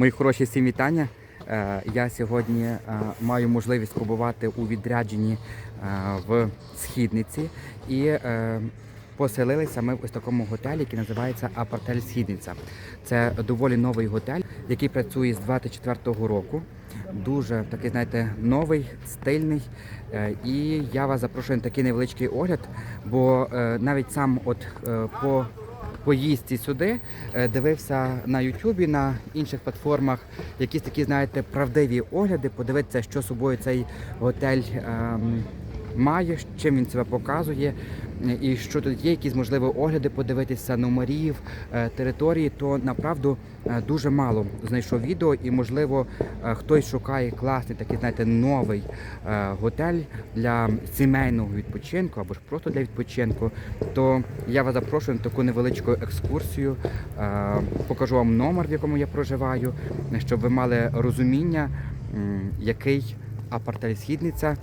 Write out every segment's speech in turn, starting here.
Мої хороші всім вітання. Е, Я сьогодні е, маю можливість побувати у відрядженні е, в східниці і поселилися ми в ось такому готелі, який називається Апартель Східниця. Це доволі новий готель, який працює з 24-го року. Дуже такий, знаєте, новий, стильний. І я вас запрошую на такий невеличкий огляд, бо навіть сам от по поїздці сюди, е, дивився на Ютубі, на інших платформах. Якісь такі, знаєте, правдиві огляди, подивитися, що собою цей готель ем, має, чим він себе показує, і що тут є, якісь можливі огляди, подивитися номерів, е, території, то направду е, дуже мало знайшов відео, і можливо е, хтось шукає класний такий, знаєте, новий готель для сімейного відпочинку або ж просто для відпочинку, то я вас запрошую на таку невеличку екскурсію. Покажу вам номер, в якому я проживаю, щоб ви мали розуміння, який апартель східниця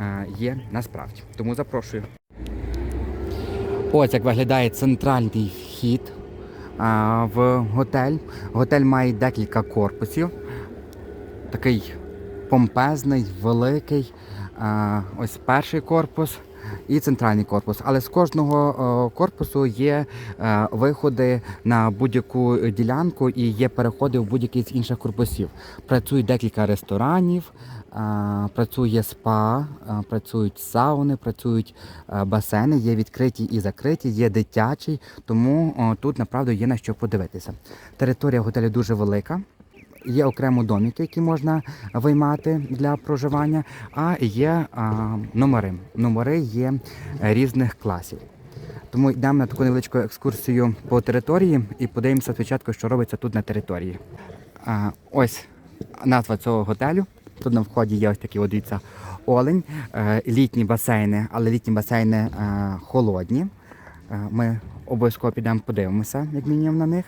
е, є насправді. Тому запрошую. Ось як виглядає центральний вхід а, в готель. Готель має декілька корпусів. Такий помпезний, великий. А, ось перший корпус і центральний корпус. Але з кожного корпусу є е, виходи на будь-яку ділянку і є переходи в будь-який з інших корпусів. Працює декілька ресторанів, працює спа, працюють сауни, працюють а, басейни, є відкриті і закриті, є дитячий, тому тут направду є на що подивитися. Територія готелю дуже велика. Є окремо домики, які можна виймати для проживання, а є а, номери. Номери є е, різних класів. Тому йдемо на таку невеличку екскурсію по території і подивимося спочатку, що робиться тут на території. А, ось назва цього готелю. Тут на вході є ось такий, от, олень, е, літні басейни, але літні басейни е, холодні. Е, Ми обов'язково підемо подивимося, як мінімум на них.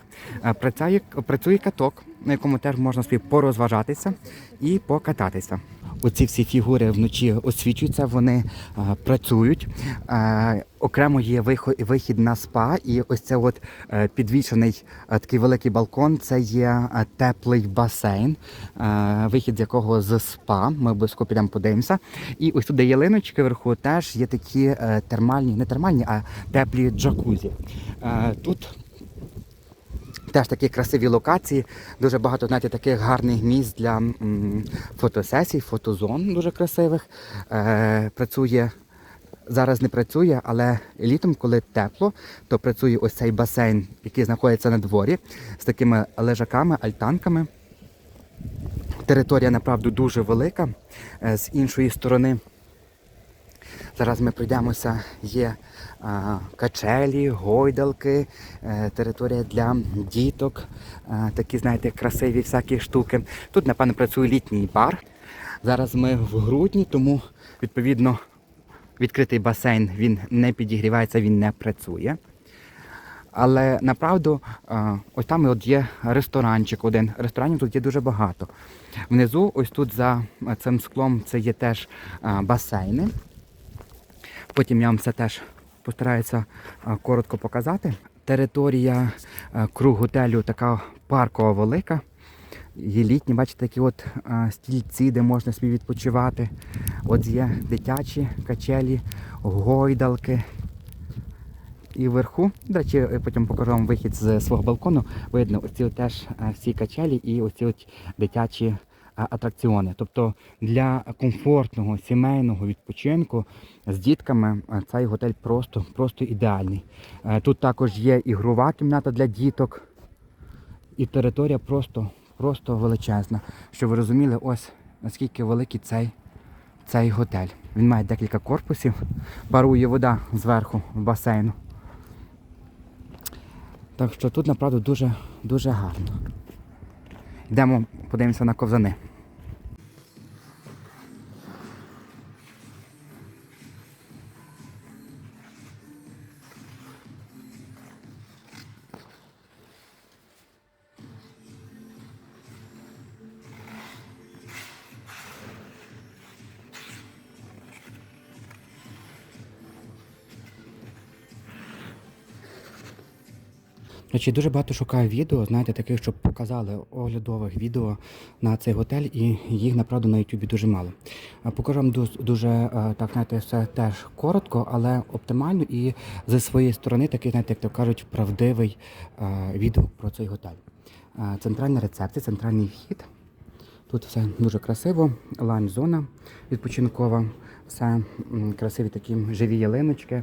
Працює, працює каток, на якому теж можна собі порозважатися і покататися. Оці всі фігури вночі освічуються, вони е, працюють. Е, окремо є вихід на спа, і ось це от е, підвішений е, такий великий балкон. Це є теплий басейн, е, вихід з якого з спа. Ми обов'язково підемо подивимося. І ось тут, де ялиночки вверху, теж є такі термальні, не термальні, а теплі джакузі. Е, тут Теж такі красиві локації, дуже багато знаєте, таких гарних місць для фотосесій, фотозон дуже красивих. Е, працює зараз не працює, але літом, коли тепло, то працює ось цей басейн, який знаходиться на дворі, з такими лежаками, альтанками. Територія направду дуже велика. Е, з іншої сторони Зараз ми пройдемося, є качелі, гойдалки, е, територія для діток, е, такі, знаєте, красиві всякі штуки. Тут, напевно, працює літній бар. Зараз ми в грудні, тому відповідно відкритий басейн він не підігрівається, він не працює. Але направду, е, ось там от є ресторанчик один. Ресторанів тут є дуже багато. Внизу, ось тут за цим склом, це є теж басейни. Потім я вам це теж постараюся коротко показати. Територія круг готелю така паркова велика. Є літні, бачите, такі от стільці, де можна собі відпочивати. От є дитячі качелі, гойдалки. І вверху, до речі, потім покажу вам вихід з свого балкону. Видно, оці теж всі качелі і оці от дитячі атракціони. Тобто для комфортного сімейного відпочинку з дітками цей готель просто, просто ідеальний. Е, Тут також є ігрова кімната для діток. І територія просто, просто величезна. Щоб ви розуміли, ось наскільки великий цей, цей готель. Він має декілька корпусів, парує вода зверху в басейну. Так що тут, направду, дуже, дуже гарно. Йдемо, подивимося на ковзани. Речі, дуже багато шукаю відео, знаєте, таких, щоб показали оглядових відео на цей готель, і їх направду на Ютубі дуже мало. А Покажу вам дуже, дуже е, так, знаєте, все теж коротко, але оптимально і зі своєї сторони такий, знаєте, як то кажуть, правдивий е, відгук про цей готель. Е, Центральна рецепція, центральний вхід. Тут все дуже красиво, лайн-зона відпочинкова, все красиві такі живі ялиночки.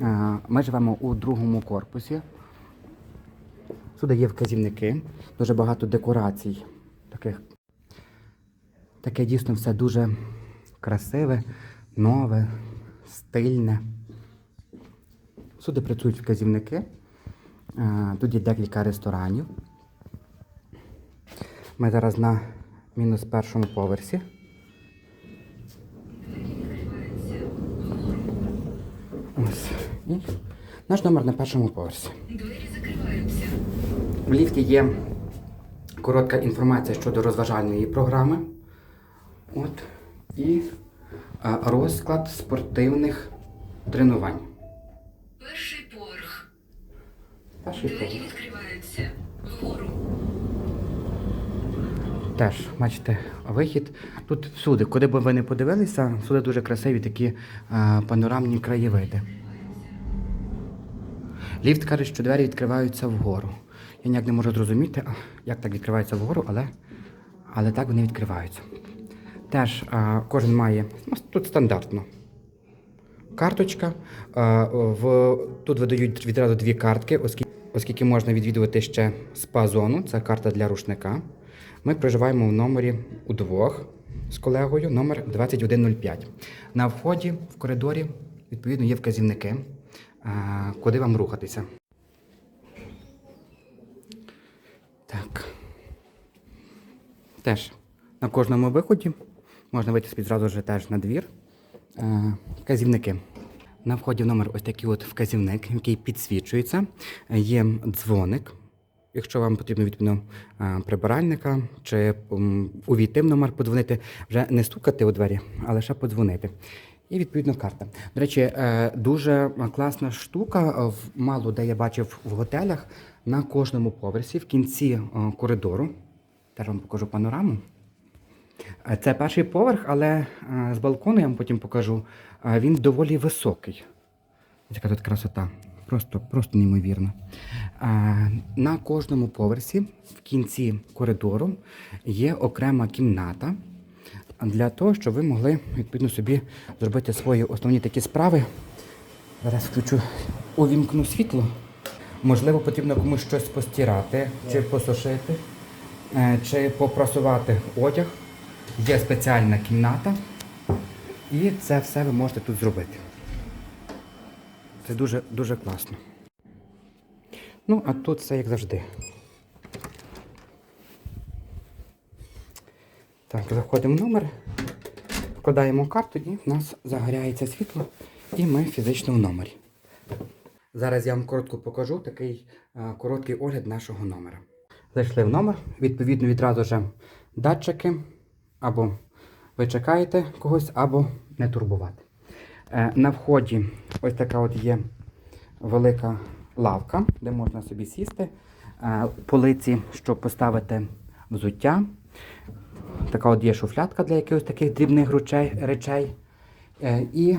Е, Ми живемо у другому корпусі. Сюди є вказівники, дуже багато декорацій. Таких. Таке дійсно все дуже красиве, нове, стильне. Сюди працюють вказівники. Тут є декілька ресторанів. Ми зараз на мінус першому поверсі. Ось. І наш номер на першому поверсі. Двері. В ліфті є коротка інформація щодо розважальної програми. От. І е, розклад спортивних тренувань. Перший поверх. Перший Двері поверх. відкриваються. Вгору. Теж, бачите, вихід. Тут всюди, куди б ви не подивилися, всюди дуже красиві такі е, панорамні краєвиди. Ліфт каже, що двері відкриваються вгору. Я ніяк не можу зрозуміти, як так відкриваються вгору, але, але так вони відкриваються. Теж е, кожен має, ну, тут стандартно. Карточка. Е, в, тут видають відразу дві картки, оскільки, оскільки можна відвідувати ще спа-зону, це карта для рушника. Ми проживаємо в номері удвох з колегою, номер 2105. На вході в коридорі, відповідно, є вказівники, е, куди вам рухатися. Так. Теж на кожному виході можна вийти собі зразу ж теж на двір. Е, Вказівники. На вході в номер ось такий от вказівник, який підсвічується. Є дзвоник. Якщо вам потрібно відповідно е, прибиральника чи увійти в номер, подзвонити, вже не стукати у двері, а лише подзвонити. І відповідно карта. До речі, е, дуже класна штука. е, Мало де я бачив в готелях на кожному поверсі в кінці е, коридору. Теж вам покажу панораму. Е, Це перший поверх, але е, з балкону я вам потім покажу. Він доволі високий. Яка тут красота. Просто, просто неймовірно. На кожному поверсі в кінці коридору є окрема кімната для того, щоб ви могли відповідно собі зробити свої основні такі справи. Зараз включу, увімкну світло. Можливо, потрібно комусь щось постирати, чи посушити, е, чи попрасувати одяг. Є спеціальна кімната, і це все ви можете тут зробити. Це дуже, дуже класно. Ну, а тут все як завжди. Так, заходимо в номер, вкладаємо карту і в нас загоряється світло, і ми фізично в номері. Зараз я вам коротко покажу такий е, короткий огляд нашого номера. Зайшли в номер, відповідно, відразу ж датчики, або ви чекаєте когось, або не турбувати. Е, на вході ось така от є велика лавка, де можна собі сісти. Е, полиці, щоб поставити взуття. Така от є шуфлятка для якихось таких дрібних речей, і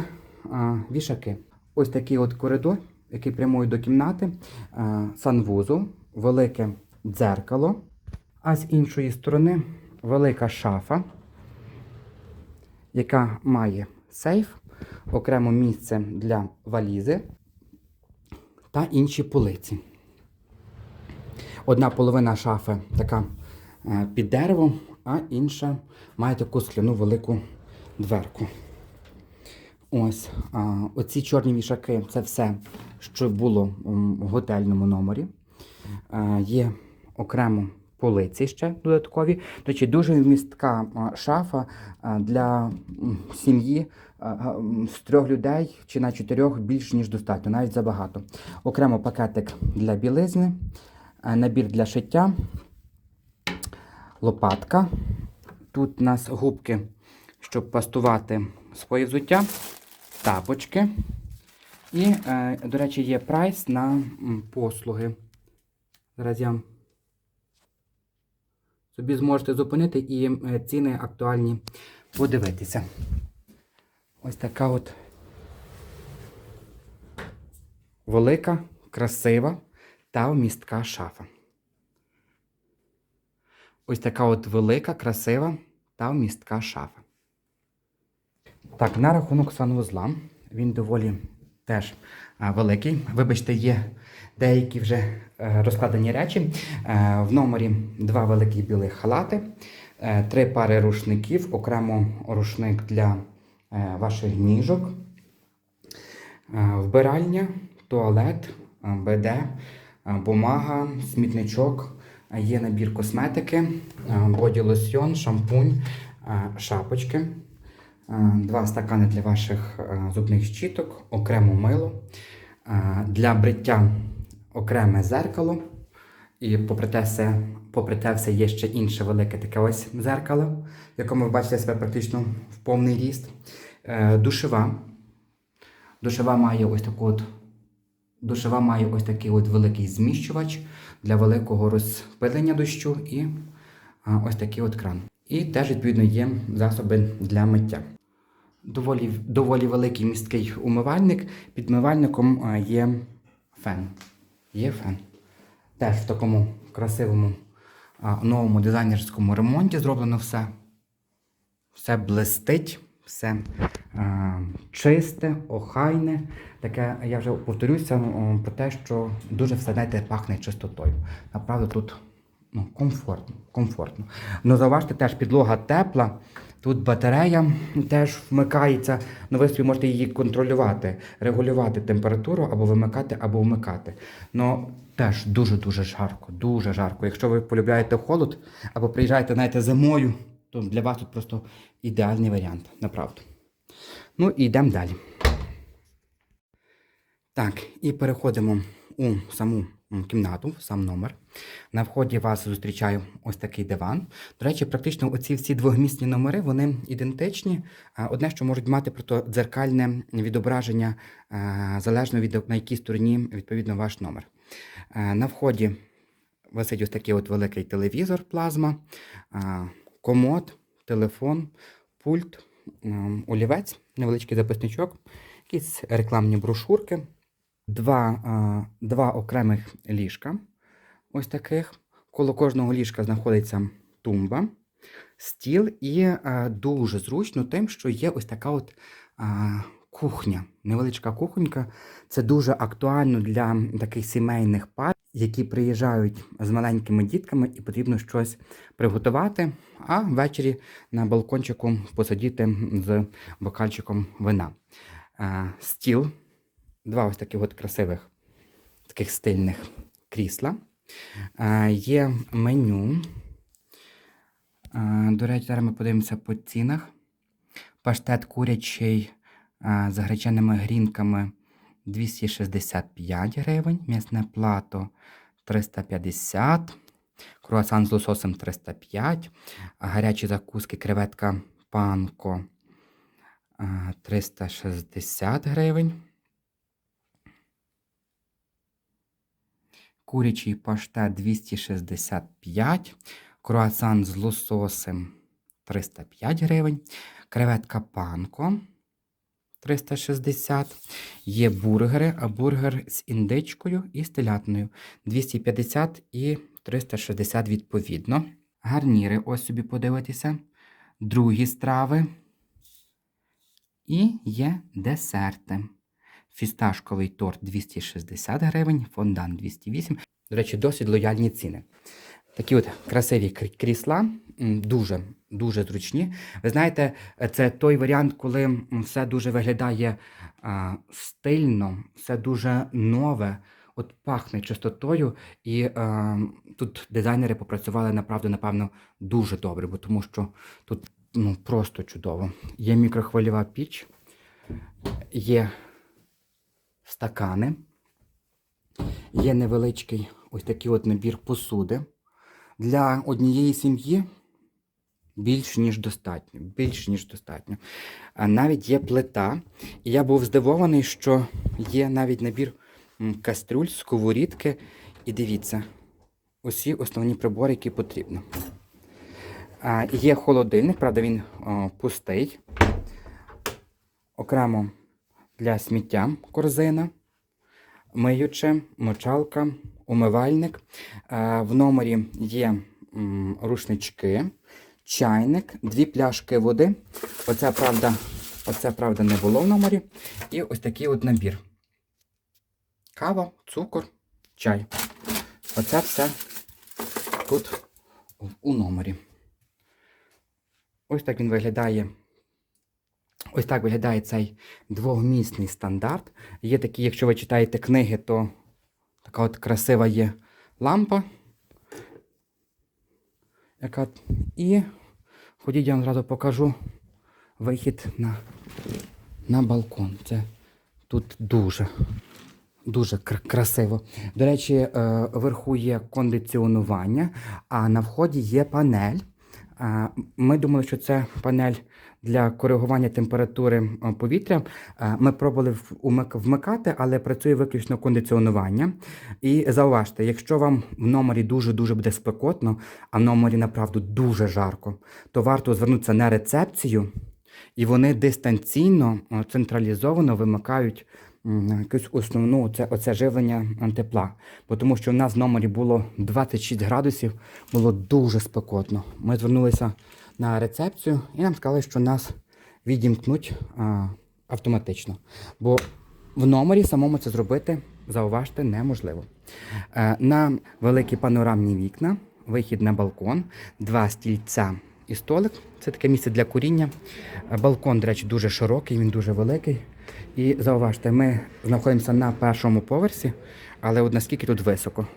вішаки. Ось такий от коридор, який прямує до кімнати, е, санвузол, велике дзеркало, а з іншої сторони велика шафа, яка має сейф, окремо місце для валізи та інші полиці. Одна половина шафи така е, під деревом, а інша має таку скляну велику дверку. Ось а, оці чорні вішаки це все, що було в готельному номері. А, є окремо полиці ще додаткові. До речі, дуже вмістка шафа для сім'ї з трьох людей чи на чотирьох більш ніж достатньо, навіть забагато. Окремо пакетик для білизни, набір для шиття, лопатка. Тут у нас губки, щоб пастувати своє взуття, тапочки. І, е, до речі, є прайс на послуги Зараз я собі зможете зупинити і е, ціни актуальні подивитися. Ось така от велика, красива та вмістка шафа. Ось така от велика, красива та вмістка шафа. Так, на рахунок санвузла. Він доволі теж великий. Вибачте, є деякі вже е, розкладені речі. Е, в номері два великі білих халати, е, три пари рушників, окремо рушник для е, ваших ніжок, е, вбиральня, туалет, е, БД, е, бумага, смітничок, е, є набір косметики, е, боді-лосьйон, шампунь, е, шапочки. Е, Два стакани для ваших е, зубних щіток, окремо мило. Е, Для бриття окреме зеркало. І попри те, все, попри те все є ще інше велике таке ось зеркало, в якому ви бачите себе практично в повний ріст. Душева. Душева має ось таку от. Душева має ось такий от великий зміщувач для великого розпилення дощу і ось такий от кран. І теж, відповідно, є засоби для миття. Доволі, доволі великий місткий умивальник. Під умивальником є фен. Є фен. Теж в такому красивому новому дизайнерському ремонті зроблено все. Все блистить, все а, чисте, охайне. Таке, я вже повторюся про те, що дуже все знаєте, пахне чистотою. Направду тут ну, комфортно. комфортно. Ну, зауважте, теж підлога тепла. Тут батарея теж вмикається. Ну, ви собі можете її контролювати, регулювати температуру або вимикати, або вмикати. Ну, теж дуже-дуже жарко, дуже жарко. Якщо ви полюбляєте холод або приїжджаєте, знаєте, зимою, то для вас тут просто ідеальний варіант, направду. Ну і йдемо далі. Так, і переходимо у саму кімнату, сам номер. На вході вас зустрічає ось такий диван. До речі, практично оці всі двохмісні номери вони ідентичні. Одне, що можуть мати просто дзеркальне відображення, залежно від на якій стороні відповідно ваш номер. На вході висить ось такий от великий телевізор, плазма, комод, телефон, пульт, олівець, невеличкий записничок, якісь рекламні брошурки, два, два окремих ліжка. Ось таких. Коло кожного ліжка знаходиться тумба, стіл і дуже зручно тим, що є ось така от кухня. Невеличка кухонька. Це дуже актуально для таких сімейних пар, які приїжджають з маленькими дітками і потрібно щось приготувати, а ввечері на балкончику посидіти з бокальчиком вина. Стіл, два ось таких от красивих, таких стильних крісла. А, Є меню. А, До речі, зараз ми подивимося по цінах. Паштет курячий а, з гречаними грінками 265 гривень, м'ясне плато 350, круасан з лососем 305, а гарячі закуски креветка панко 360 гривень. Курячий паштет 265, круасан з лососем 305 гривень, креветка панко 360, є бургери, а бургер з індичкою і з телятиною 250 і 360 відповідно. Гарніри, ось собі подивитися. Другі страви. І є десерти. Фісташковий торт 260 гривень, фондан 208. До речі, досить лояльні ціни. Такі от красиві крісла, дуже, дуже зручні. Ви знаєте, це той варіант, коли все дуже виглядає а, стильно, все дуже нове, от пахне чистотою. І а, тут дизайнери попрацювали направду, напевно, дуже добре, бо тому що тут ну, просто чудово. Є мікрохвильова піч, є стакани. Є невеличкий ось такий от набір посуди. Для однієї сім'ї більш ніж достатньо. Більш ніж достатньо. Навіть є плита. І я був здивований, що є навіть набір кастрюль, сковорідки. І дивіться, усі основні прибори, які потрібно. А, є холодильник, правда, він о, пустий. Окремо для сміття корзина, миюче, мочалка, умивальник. В номері є рушнички, чайник, дві пляшки води. Оце, правда, оце, правда, не було в номері. І ось такий от набір. Кава, цукор, чай. Оце все тут у номері. Ось так він виглядає. Ось так виглядає цей двохмісний стандарт. Є такі, якщо ви читаєте книги, то така от красива є лампа. Яка... І ходіть, я вам зразу покажу вихід на, на балкон. Це тут дуже, дуже кр- красиво. До речі, е, вверху є кондиціонування, а на вході є панель. Ми думали, що це панель для коригування температури е, повітря. Ми пробували вмикати, але працює виключно кондиціонування. І зауважте, якщо вам в номері дуже-дуже буде спекотно, а в номері направду дуже жарко, то варто звернутися на рецепцію, і вони дистанційно, е, централізовано вимикають якусь основну оце, оце живлення е, тепла. Бо Тому що в нас в номері було 26 градусів, було дуже спекотно. Ми звернулися на рецепцію і нам сказали, що нас відімкнуть а, автоматично. Бо в номері самому це зробити, зауважте, неможливо. Е, на великі панорамні вікна, вихід на балкон, два стільця і столик. Це таке місце для куріння. Балкон, до речі, дуже широкий, він дуже великий. І зауважте, ми знаходимося на першому поверсі, але от наскільки тут високо.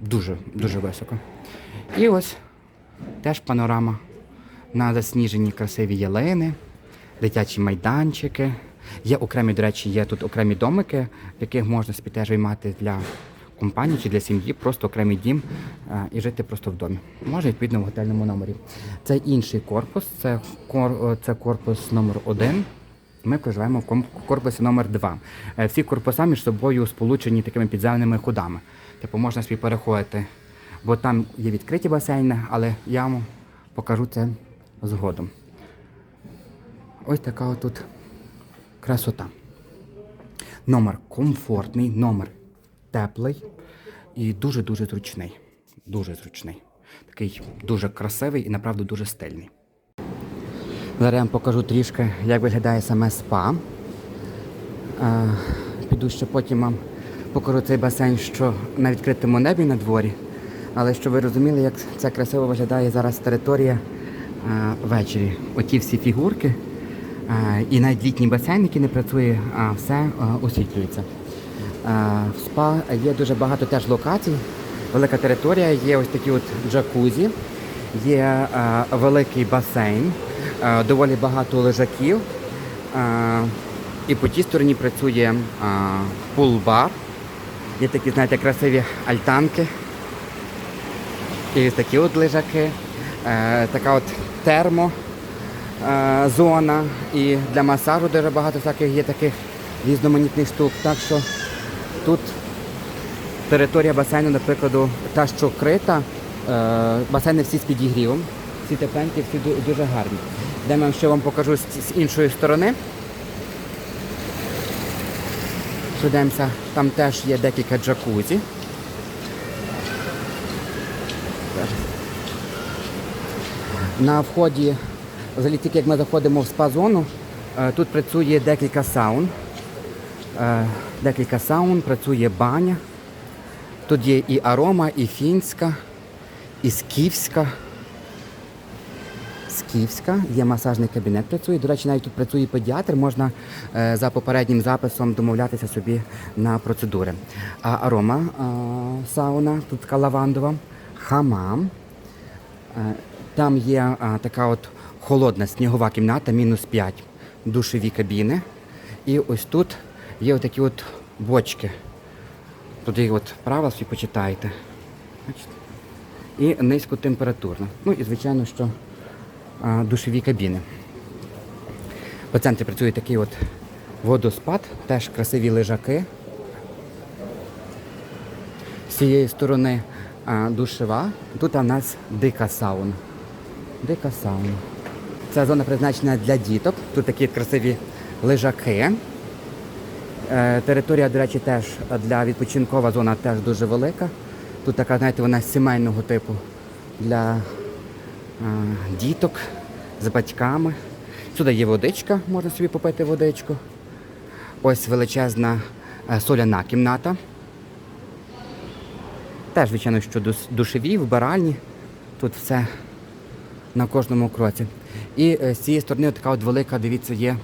Дуже, дуже високо. І ось теж панорама на засніжені красиві ялини, дитячі майданчики. Є окремі, до речі, є тут окремі домики, в яких можна собі теж виймати для компанії чи для сім'ї, просто окремий дім е, і жити просто в домі. Можна відповідно в готельному номері. Це інший корпус, це, кор, це корпус номер один. Ми проживаємо в корпусі номер 2 Всі корпуса між собою сполучені такими підземними ходами. Типу можна собі переходити, бо там є відкриті басейни, але я вам покажу це згодом. Ось така от тут красота. Номер комфортний, номер теплий і дуже-дуже зручний. Дуже зручний. Такий дуже красивий і направду дуже стильний. Зараз я вам покажу трішки, як виглядає саме спа. Е, піду ще потім вам покажу цей басейн, що на відкритому небі на дворі. Але щоб ви розуміли, як це красиво виглядає зараз територія е, ввечері. Оті всі фігурки е, і навіть літній басейн, який не працює, а все е, освітлюється. В спа є дуже багато теж локацій. Велика територія, є ось такі от джакузі, є великий басейн, доволі багато лежаків. І по тій стороні працює пул-бар. Є такі, знаєте, красиві альтанки. І такі от лежаки. Е, така от термо е, зона. І для масажу дуже багато всяких є таких різноманітних штук. Так що тут територія басейну, наприклад, та, що крита, е, басейни всі з підігрівом, всі тепленькі, всі дуже гарні. Йдемо, ще вам покажу з, іншої сторони. Пройдемося, там теж є декілька джакузі. На вході, взагалі тільки як ми заходимо в спа-зону, е, тут працює декілька саун. Е, Декілька саун, працює баня. Тут є і арома, і фінська, і скіфська. Скіфська, є масажний кабінет працює. До речі, навіть тут працює педіатр, можна е, за попереднім записом домовлятися собі на процедури. А арома е, сауна, тут така лавандова, хамам. Там є така от холодна снігова кімната, мінус 5, душові кабіни. І ось тут є отакі от бочки. Їх от правила всі почитаєте. І низькотемпературна. Ну і звичайно, що а, душові кабіни. По центрі працює такий от водоспад, теж красиві лежаки. З цієї сторони а, душева. Тут у нас дика сауна. Дика сауна. Ця зона призначена для діток. Тут такі красиві лежаки. Е, Територія, до речі, теж для відпочинкова зона теж дуже велика. Тут така, знаєте, вона сімейного типу для е, діток з батьками. Сюди є водичка, можна собі попити водичку. Ось величезна е, соляна кімната. Теж, звичайно, що душеві, вбиральні. Тут все на кожному кроці. І з цієї сторони така от велика, дивіться, є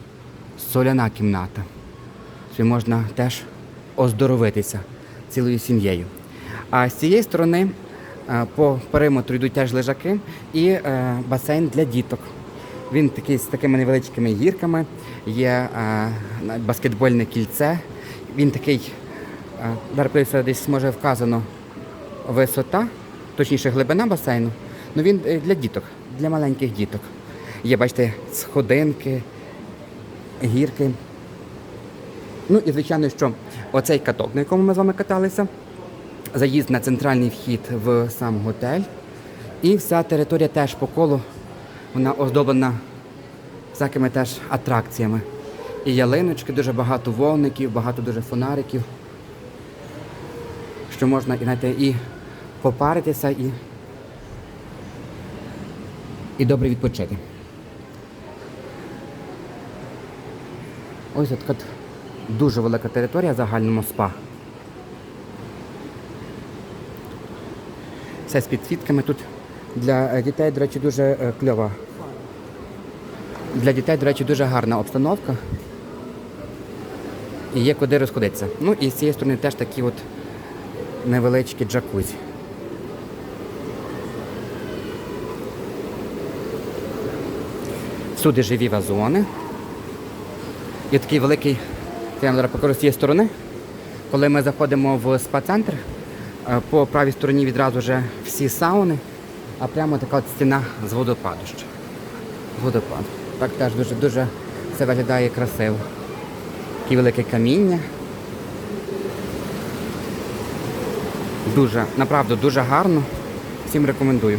соляна кімната. Що можна теж оздоровитися цілою сім'єю. А з цієї сторони е, по периметру йдуть теж лежаки і е, басейн для діток. Він такий з такими невеличкими гірками, є е, баскетбольне кільце. Він такий, подивлюся, десь може вказано висота, точніше глибина басейну. Ну він для діток, для маленьких діток. Є, бачите, сходинки, гірки. Ну і звичайно, що оцей каток, на якому ми з вами каталися, заїзд на центральний вхід в сам готель. І вся територія теж по колу, вона оздоблена всякими теж атракціями. І ялиночки, дуже багато вогників, багато дуже фонариків. Що можна і, знаєте, і попаритися, і, і добре відпочити. Ось от дуже велика територія загальному спа. Все з підсвітками тут для е, дітей, до речі, дуже е, кльова. Для дітей, до речі, дуже гарна обстановка. І є куди розходитися. Ну і з цієї сторони теж такі от невеличкі джакузі. Всюди живі вазони. І такий великий, це я вам зараз покажу з сторони. Коли ми заходимо в спа-центр, е, по правій стороні відразу вже всі сауни, а прямо така от стіна з водопаду ще. З водопаду. Так теж дуже дуже все виглядає красиво. Таке велике каміння. Дуже, направду, дуже гарно. Всім рекомендую.